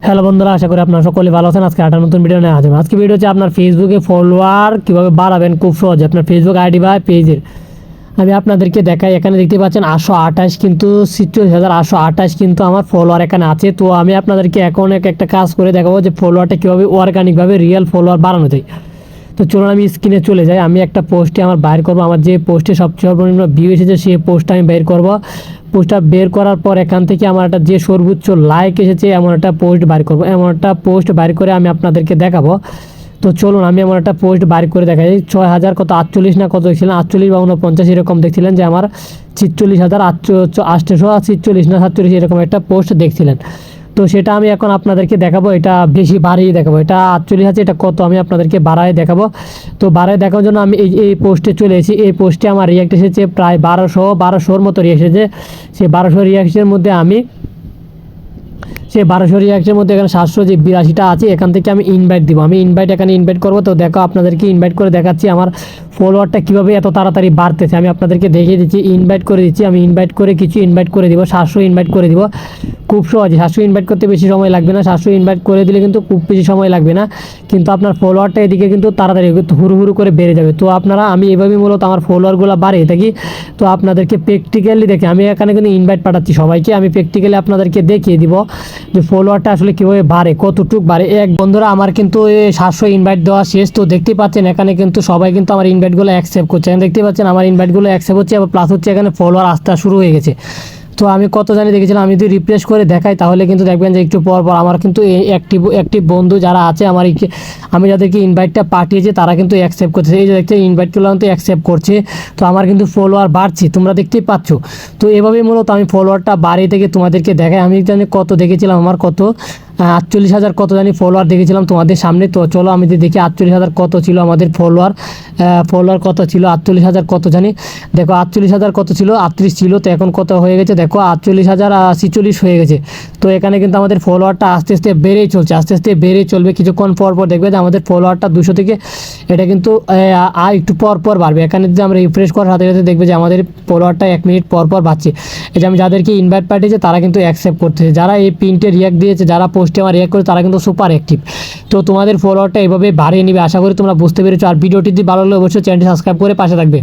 Hello বন্ধুরা, আশা করি আপনারা সকলে ভালো আছেন। আজকে একটা নতুন ভিডিও নিয়ে হাজির আজকে ভিডিও হচ্ছে আপনার ফেসবুকে ফলোয়ার কীভাবে বাড়াবেন খুব সহজে। আপনার ফেসবুক আইডি বা পেজের আমি আপনাদেরকে দেখাই, এখানে দেখতে পাচ্ছেন আটশো আঠাশ কিন্তু ছিচল্লিশ হাজার আটশো আঠাশ কিন্তু আমার ফলোয়ার এখানে আছে। তো আমি আপনাদেরকে এখন এক একটা কাজ করে দেখাবো যে ফলোয়ারটা কীভাবে অর্গানিকভাবে রিয়েল ফলোয়ার বাড়ানো যায়। তো চলুন আমি স্ক্রিনে চলে যাই। আমি একটা পোস্টে আমার বাইর করব। আমার যে পোস্টে সবচেয়ে সর্বনিম্ন ভিউ এসেছে, সেই পোস্টটা আমি বের করব। পোস্টটা বের করার পর এখান থেকে আমার একটা যে সর্বোচ্চ লাইক এসেছে, এমন একটা পোস্ট বাইর করব। এমন একটা পোস্ট বাইর করে আমি আপনাদেরকে দেখাবো। তো চলুন, আমি এমন একটা পোস্ট বাইর করে দেখাই। ছয় হাজার কত, আটচল্লিশ না কত দেখছিলেন? আটচল্লিশ বা উনপঞ্চাশ এরকম দেখছিলেন যে আমার ছিচল্লিশ হাজার আটশো আটশোশো ছিচল্লিশ না সাতচল্লিশ এরকম একটা পোস্ট দেখছিলেন। তো সেটা আমি এখন আপনাদেরকে দেখাবো, এটা বেশি বাড়িয়ে দেখাবো। এটা আটচল্লিশ আছে এটা কত আমি আপনাদেরকে বাড়ায় দেখাবো। তো বাড়ায় দেখার জন্য আমি এই এই পোস্টে চলে এসেছি। এই পোস্টে আমার রিয়াক্ট এসেছে প্রায় বারোশো, বারোশোর মতো রিয়াক্ট এসেছে। সেই বারোশো রিয়াক্টের মধ্যে আমি সে বারোশো রিয়াক্টের মধ্যে এখানে সাতশো যে বিরাশিটা আছে, এখান থেকে আমি ইনভাইট দিব। আমি ইনভাইট এখানে ইনভাইট করব তো দেখো আপনাদেরকে ইনভাইট করে দেখাচ্ছি আমার ফলোয়ারটা কীভাবে এত তাড়াতাড়ি বাড়তেছে। আমি আপনাদেরকে দেখিয়ে দিচ্ছি ইনভাইট করে দিচ্ছি, আমি ইনভাইট করে কিছু ইনভাইট করে দিব, সাতশো ইনভাইট করে দিব। খুব সহজে, সাতশো ইনভাইট করতে বেশি সময় লাগবে না, সাতশো ইনভাইট করে দিলে কিন্তু খুব বেশি সময় লাগবে না। কিন্তু আপনার ফলোয়ারটা এদিকে কিন্তু তাড়াতাড়ি হুড়ু হুড়ু করে বেড়ে যাবে। তো আপনারা, আমি এভাবেই মূলত আমার ফলোয়ারগুলো বাড়িয়ে থাকি। তো আপনাদেরকে প্র্যাকটিক্যালি দেখে, আমি এখানে কিন্তু ইনভাইট পাঠাচ্ছি সবাইকে, আমি প্র্যাকটিক্যালি আপনাদেরকে দেখিয়ে দিব। যে ফলোয়ারটা আসলে কীভাবে বাড়ে, কতটুক বাড়ে। এক বন্ধুরা আমার কিন্তু সাতশো ইনভাইট দেওয়া শেষ, তো দেখতে পাচ্ছেন এখানে কিন্তু সবাই কিন্তু আমার ইনভাইটগুলো অ্যাকসেপ্ট করছে। এখানে দেখতে পাচ্ছেন আমার ইনভাইটগুলো অ্যাকসেপ্ট হচ্ছে, আবার প্লাস হচ্ছে এখানে ফলোয়ার আসতে শুরু হয়ে গেছে। তো আমি কত জানি দেখেছিলাম, আমি যদি রিপ্লেস করে দেখাই তাহলে কিন্তু দেখবেন যে একটু পর পর আমার কিন্তু অ্যাক্টিভ অ্যাক্টিভ বন্ধু যারা আছে আমার আমি যাদেরকে ইনভাইটটা পাঠিয়েছি তারা কিন্তু অ্যাকসেপ্ট করছে। এই যে দেখতে ইনভাইটগুলো কিন্তু অ্যাকসেপ্ট করছে। তো আমার কিন্তু ফলোয়ার বাড়ছে, তোমরা দেখতেই পাচ্ছ। তো এভাবেই মূলত আমি ফলোয়ারটা বাড়িয়ে থেকে তোমাদেরকে দেখাই। আমি জানি কত দেখেছিলাম, আমার কত আটচল্লিশ হাজার কত জানি ফলোয়ার দেখেছিলাম তোমাদের সামনে। তো চলো, আমি দেখি আটচল্লিশ হাজার কত ছিল আমাদের ফলোয়ার ফলোয়ার কত ছিল? আটচল্লিশ হাজার কত জানি? দেখো, আটচল্লিশ হাজার কত ছিল? আটত্রিশ ছিল। তো এখন কত হয়ে গেছে? দেখো, আটচল্লিশ হাজার ছিচল্লিশ হয়ে গেছে। তো এখানে কিন্তু আমাদের ফলোয়ারটা আস্তে আস্তে বেড়েই চলছে, আস্তে আস্তে বেড়েই চলবে। কিছুক্ষণ পর পর দেখবে যে আমাদের ফলোয়ারটা দুশো থেকে, এটা কিন্তু আর একটু পর পর বাড়বে। এখানে যদি আমরা রিফ্রেশ করার সাথে সাথে দেখবে যে আমাদের ফলোয়ারটা এক মিনিট পর পর বাড়ছে। এই যে আমি যাদেরকে ইনভাইট পাঠিয়েছি, তারা কিন্তু অ্যাকসেপ্ট করতেছে। যারা এই প্রিন্টে রিয়াক্ট দিয়েছে, যারা পোস্টে আমার রিয়াক্ট করে তারা কিন্তু সুপার অ্যাক্টিভ তো তোমাদের ফলোয়ারটা এভাবে বাড়িয়ে নিবে, আশা করি তোমরা বুঝতে পেরেছ। আর ভিডিওটি যদি ভালো লাগলে অবশ্যই চ্যানেলটি সাবস্ক্রাইব করে পাশে থাকবে।